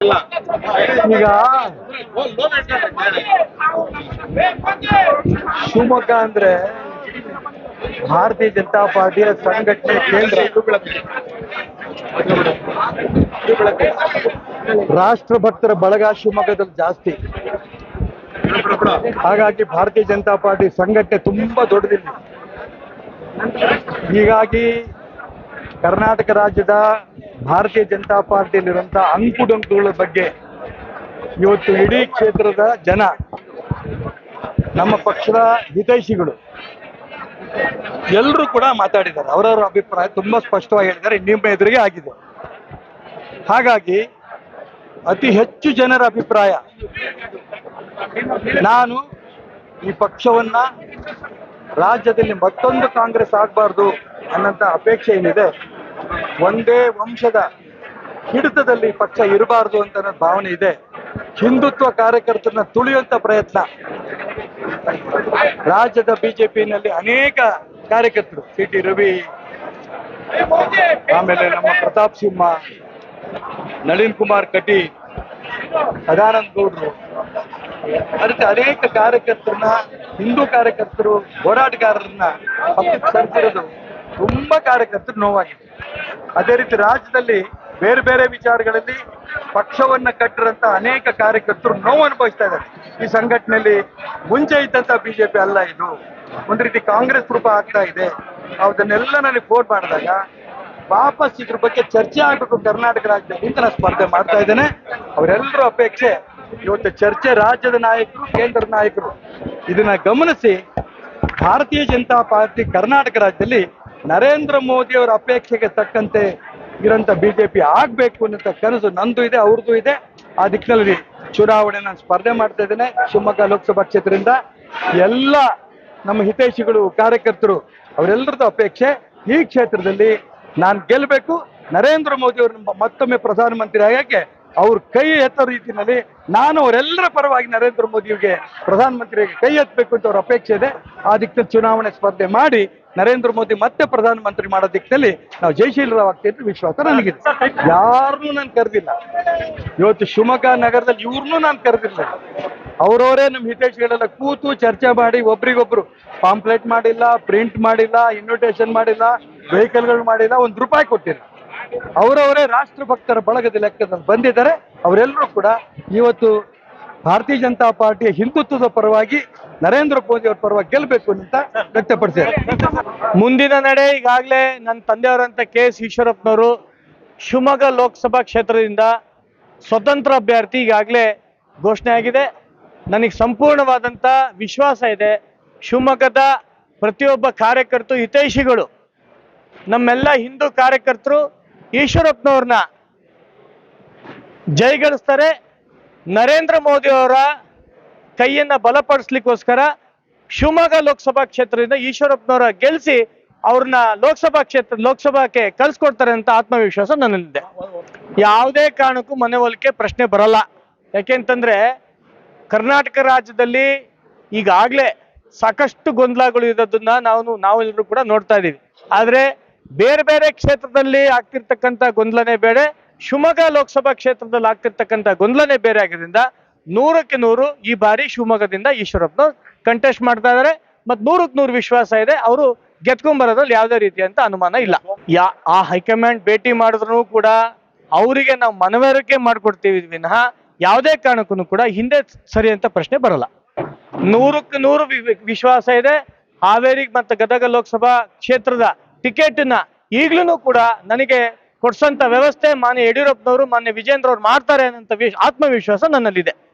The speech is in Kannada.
ಈಗ ಶಿವಮೊಗ್ಗ ಅಂದ್ರೆ ಭಾರತೀಯ ಜನತಾ ಪಾರ್ಟಿಯ ಸಂಘಟನೆ ಕೇಂದ್ರ. ರಾಷ್ಟ್ರ ಭಕ್ತರ ಬಳಗ ಶಿವಮೊಗ್ಗದಲ್ಲಿ ಜಾಸ್ತಿ. ಹಾಗಾಗಿ ಭಾರತೀಯ ಜನತಾ ಪಾರ್ಟಿ ಸಂಘಟನೆ ತುಂಬಾ ದೊಡ್ಡದಿಲ್ಲ. ಹೀಗಾಗಿ ಕರ್ನಾಟಕ ರಾಜ್ಯದ ಭಾರತೀಯ ಜನತಾ ಪಾರ್ಟಿಯಲ್ಲಿರುವಂತಹ ಅಂಕುಡಂಕುಗಳ ಬಗ್ಗೆ ಇವತ್ತು ಇಡೀ ಕ್ಷೇತ್ರದ ಜನ, ನಮ್ಮ ಪಕ್ಷದ ಹಿತೈಷಿಗಳು ಎಲ್ಲರೂ ಕೂಡ ಮಾತಾಡಿದ್ದಾರೆ. ಅವರವರ ಅಭಿಪ್ರಾಯ ತುಂಬಾ ಸ್ಪಷ್ಟವಾಗಿ ಹೇಳಿದ್ದಾರೆ. ನಿಮ್ಮ ಎದುರಿಗೆ ಆಗಿದೆ. ಹಾಗಾಗಿ ಅತಿ ಹೆಚ್ಚು ಜನರ ಅಭಿಪ್ರಾಯ, ನಾನು ಈ ಪಕ್ಷವನ್ನ ರಾಜ್ಯದಲ್ಲಿ ಮತ್ತೊಂದು ಕಾಂಗ್ರೆಸ್ ಆಗಬಾರ್ದು ಅನ್ನಂತ ಅಪೇಕ್ಷೆ ಏನಿದೆ? ಒಂದೇ ವಂಶದ ಹಿಡಿತದಲ್ಲಿ ಪಕ್ಷ ಇರಬಾರದು ಅಂತ ಭಾವನೆ ಇದೆ. ಹಿಂದುತ್ವ ಕಾರ್ಯಕರ್ತರನ್ನ ತುಳಿಯುವಂತ ಪ್ರಯತ್ನ. ರಾಜ್ಯದ ಬಿಜೆಪಿನಲ್ಲಿ ಅನೇಕ ಕಾರ್ಯಕರ್ತರು. ಸಿ ಟಿ ರವಿ, ಆಮೇಲೆ ನಮ್ಮ ಪ್ರತಾಪ್ ಸಿಂಹ, ನಳಿನ್ ಕುಮಾರ್ ಕಟಿ ಸದಾನಂದ ಗೌಡ್ರು. ಅದಕ್ಕೆ ಅನೇಕ ಕಾರ್ಯಕರ್ತರನ್ನ, ಹಿಂದೂ ಕಾರ್ಯಕರ್ತರು, ಹೋರಾಟಗಾರರನ್ನ ಪಕ್ಷಕ್ಕೆ ಸೇರ್ತಿರೋದು ತುಂಬಾ ಕಾರ್ಯಕರ್ತರು ನೋವಾಗಿದೆ. ಅದೇ ರೀತಿ ರಾಜ್ಯದಲ್ಲಿ ಬೇರೆ ಬೇರೆ ವಿಚಾರಗಳಲ್ಲಿ ಪಕ್ಷವನ್ನ ಕಟ್ಟಿರಂತ ಅನೇಕ ಕಾರ್ಯಕರ್ತರು ನೋವು ಅನುಭವಿಸ್ತಾ ಇದ್ದಾರೆ. ಈ ಸಂಘಟನೆಯಲ್ಲಿ ಮುಂಚೆ ಇದ್ದಂತ ಬಿಜೆಪಿ ಅಲ್ಲ ಇದು. ಒಂದ್ ರೀತಿ ಕಾಂಗ್ರೆಸ್ ರೂಪ ಆಗ್ತಾ ಇದೆ. ಅದನ್ನೆಲ್ಲ ನನಗೆ ಫೋನ್ ಮಾಡಿದಾಗ ವಾಪಸ್ ಇದ್ರ ಬಗ್ಗೆ ಚರ್ಚೆ ಆಗಬೇಕು ಕರ್ನಾಟಕ ರಾಜ್ಯದಲ್ಲಿ ಅಂತ ನಾನು ಸ್ಪರ್ಧೆ ಮಾಡ್ತಾ ಇದ್ದೇನೆ. ಅವರೆಲ್ಲರ ಅಪೇಕ್ಷೆ ಇವತ್ತು ಚರ್ಚೆ ರಾಜ್ಯದ ನಾಯಕರು ಕೇಂದ್ರದ ನಾಯಕರು. ಇದನ್ನ ಗಮನಿಸಿ ಭಾರತೀಯ ಜನತಾ ಪಾರ್ಟಿ ಕರ್ನಾಟಕ ರಾಜ್ಯದಲ್ಲಿ ನರೇಂದ್ರ ಮೋದಿ ಅವರ ಅಪೇಕ್ಷೆಗೆ ತಕ್ಕಂತೆ ಇರೋಂಥ ಬಿಜೆಪಿ ಆಗ್ಬೇಕು ಅನ್ನೋ ಕನಸು ನಂದು ಇದೆ, ಅವ್ರದ್ದು ಇದೆ. ಆ ದಿಕ್ಕಿನಲ್ಲಿ ಚುನಾವಣೆ ನಾನು ಸ್ಪರ್ಧೆ ಮಾಡ್ತಾ ಇದ್ದೇನೆ, ಶಿವಮೊಗ್ಗ ಲೋಕಸಭಾ ಕ್ಷೇತ್ರದಿಂದ. ಎಲ್ಲ ನಮ್ಮ ಹಿತೈಷಿಗಳು, ಕಾರ್ಯಕರ್ತರು, ಅವರೆಲ್ಲರದ್ದು ಅಪೇಕ್ಷೆ ಈ ಕ್ಷೇತ್ರದಲ್ಲಿ ನಾನು ಗೆಲ್ಲಬೇಕು. ನರೇಂದ್ರ ಮೋದಿ ಅವರು ಮತ್ತೊಮ್ಮೆ ಪ್ರಧಾನಮಂತ್ರಿ ಆಗಕ್ಕೆ ಅವ್ರ ಕೈ ಎತ್ತೋ ರೀತಿಯಲ್ಲಿ ನಾನು ಅವರೆಲ್ಲರ ಪರವಾಗಿ ನರೇಂದ್ರ ಮೋದಿಗೆ ಪ್ರಧಾನಮಂತ್ರಿಗೆ ಕೈ ಎತ್ತಬೇಕು ಅಂತ ಅವ್ರ ಅಪೇಕ್ಷೆ ಇದೆ. ಆ ಚುನಾವಣೆ ಸ್ಪರ್ಧೆ ಮಾಡಿ ನರೇಂದ್ರ ಮೋದಿ ಮತ್ತೆ ಪ್ರಧಾನಮಂತ್ರಿ ಮಾಡೋ ದಿಕ್ಕಿನಲ್ಲಿ ನಾವು ಜಯಶೀಲರಾಗ್ತೀವಿ ಅಂತ ವಿಶ್ವಾಸ ನನಗಿದೆ. ಯಾರನ್ನೂ ನಾನು ಕರೆದಿಲ್ಲ. ಇವತ್ತು ಶಿವಮೊಗ್ಗ ನಗರದಲ್ಲಿ ಇವ್ರನ್ನೂ ನಾನು ಕರೆದಿಲ್ಲ. ಅವರವರೇ ನಮ್ಮ ಹಿತೈಷಿಗಳೆಲ್ಲ ಕೂತು ಚರ್ಚೆ ಮಾಡಿ ಒಬ್ರಿಗೊಬ್ರು ಪಾಂಪ್ಲೆಟ್ ಮಾಡಿಲ್ಲ, ಪ್ರಿಂಟ್ ಮಾಡಿಲ್ಲ ಇನ್ವಿಟೇಷನ್ ಮಾಡಿಲ್ಲ ವೆಹಿಕಲ್ಗಳು ಮಾಡಿಲ್ಲ, ಒಂದು ರೂಪಾಯಿ ಕೊಟ್ಟಿಲ್ಲ. ಅವರವರೇ ರಾಷ್ಟ್ರ ಭಕ್ತರ ಬಳಗದ ಲೆಕ್ಕದಲ್ಲಿ ಬಂದಿದ್ದಾರೆ. ಅವರೆಲ್ಲರೂ ಕೂಡ ಇವತ್ತು ಭಾರತೀಯ ಜನತಾ ಪಾರ್ಟಿಯ ಹಿಂದುತ್ವದ ಪರವಾಗಿ ನರೇಂದ್ರ ಮೋದಿ ಅವರ ಪರವಾಗಿ ಗೆಲ್ಲಬೇಕು ಅಂತ ವ್ಯಕ್ತಪಡಿಸಿದ್ದಾರೆ. ಮುಂದಿನ ನಡೆ ಈಗಾಗಲೇ ನನ್ನ ತಂದೆಯವರಂತ ಕೆ ಎಸ್ ಈಶ್ವರಪ್ಪನವರು ಶಿವಮೊಗ್ಗ ಲೋಕಸಭಾ ಕ್ಷೇತ್ರದಿಂದ ಸ್ವತಂತ್ರ ಅಭ್ಯರ್ಥಿ ಈಗಾಗಲೇ ಘೋಷಣೆ ಆಗಿದೆ. ನನಗೆ ಸಂಪೂರ್ಣವಾದಂಥ ವಿಶ್ವಾಸ ಇದೆ. ಶಿವಮೊಗ್ಗದ ಪ್ರತಿಯೊಬ್ಬ ಕಾರ್ಯಕರ್ತರು ಹಿತೈಷಿಗಳು. ನಮ್ಮೆಲ್ಲ ಹಿಂದೂ ಕಾರ್ಯಕರ್ತರು ಈಶ್ವರಪ್ಪನವ್ರನ್ನ ಜೈಗಳಿಸ್ತಾರೆ. ನರೇಂದ್ರ ಮೋದಿ ಅವರ ಕೈಯನ್ನ ಬಲಪಡಿಸ್ಲಿಕ್ಕೋಸ್ಕರ ಶಿವಮೊಗ್ಗ ಲೋಕಸಭಾ ಕ್ಷೇತ್ರದಿಂದ ಈಶ್ವರಪ್ಪನವರ ಗೆಲ್ಸಿ ಅವ್ರನ್ನ ಲೋಕಸಭಾ ಕ್ಷೇತ್ರ, ಲೋಕಸಭಾಕ್ಕೆ ಕಳ್ಸಿಕೊಡ್ತಾರೆ ಅಂತ ಆತ್ಮವಿಶ್ವಾಸ ನನ್ನಲ್ಲಿದೆ. ಯಾವುದೇ ಕಾರಣಕ್ಕೂ ಮನೆ ಹೋಲಿಕೆ ಪ್ರಶ್ನೆ ಬರಲ್ಲ. ಯಾಕೆಂತಂದ್ರೆ ಕರ್ನಾಟಕ ರಾಜ್ಯದಲ್ಲಿ ಈಗಾಗಲೇ ಸಾಕಷ್ಟು ಗೊಂದಲಗಳು ಇರೋದನ್ನ ನಾವು ನಾವೆಲ್ಲರೂ ಕೂಡ ನೋಡ್ತಾ ಇದ್ದೀವಿ. ಆದ್ರೆ ಬೇರೆ ಬೇರೆ ಕ್ಷೇತ್ರದಲ್ಲಿ ಆಗ್ತಿರ್ತಕ್ಕಂಥ ಗೊಂದಲನೇ ಬೇರೆ. ಶಿವಮೊಗ್ಗ ಲೋಕಸಭಾ ಕ್ಷೇತ್ರದಲ್ಲಿ ಆಗ್ತಿರ್ತಕ್ಕಂಥ ಗೊಂದಲನೇ ಬೇರೆ ಆಗಿದ್ರಿಂದ ನೂರಕ್ಕೆ ನೂರು ಈ ಬಾರಿ ಶಿವಮೊಗ್ಗದಿಂದ ಈಶ್ವರಪ್ಪನ ಕಂಟೆಸ್ಟ್ ಮಾಡ್ತಾ ಇದ್ದಾರೆ. ಮತ್ ನೂರಕ್ಕೆ ನೂರು ವಿಶ್ವಾಸ ಇದೆ. ಅವರು ಗೆದ್ಕೊಂಬರೋದ್ರಲ್ಲಿ ಯಾವುದೇ ರೀತಿಯಂತ ಅನುಮಾನ ಇಲ್ಲ. ಯಾ, ಆ ಹೈಕಮಾಂಡ್ ಭೇಟಿ ಮಾಡಿದ್ರು ಕೂಡ ಅವರಿಗೆ ನಾವು ಮನವರಿಕೆ ಮಾಡ್ಕೊಡ್ತೀವಿ ವಿನಃ ಯಾವುದೇ ಕಾರಣಕ್ಕೂ ಕೂಡ ಹಿಂದೆ ಸರಿ ಅಂತ ಪ್ರಶ್ನೆ ಬರಲ್ಲ. ನೂರಕ್ಕೆ ನೂರು ವಿಶ್ವಾಸ ಇದೆ. ಹಾವೇರಿ ಮತ್ತು ಗದಗ ಲೋಕಸಭಾ ಕ್ಷೇತ್ರದ ಟಿಕೆಟ್ನ ಈಗ್ಲೂ ಕೂಡ ನನಗೆ ಕೊಡ್ಸಂತ ವ್ಯವಸ್ಥೆ ಮಾನ್ಯ ಯಡಿಯೂರಪ್ಪನವರು, ಮಾನ್ಯ ವಿಜೇಂದ್ರ ಅವ್ರು ಮಾಡ್ತಾರೆ ಅನ್ನೋ ಆತ್ಮವಿಶ್ವಾಸ ನನ್ನಲ್ಲಿದೆ.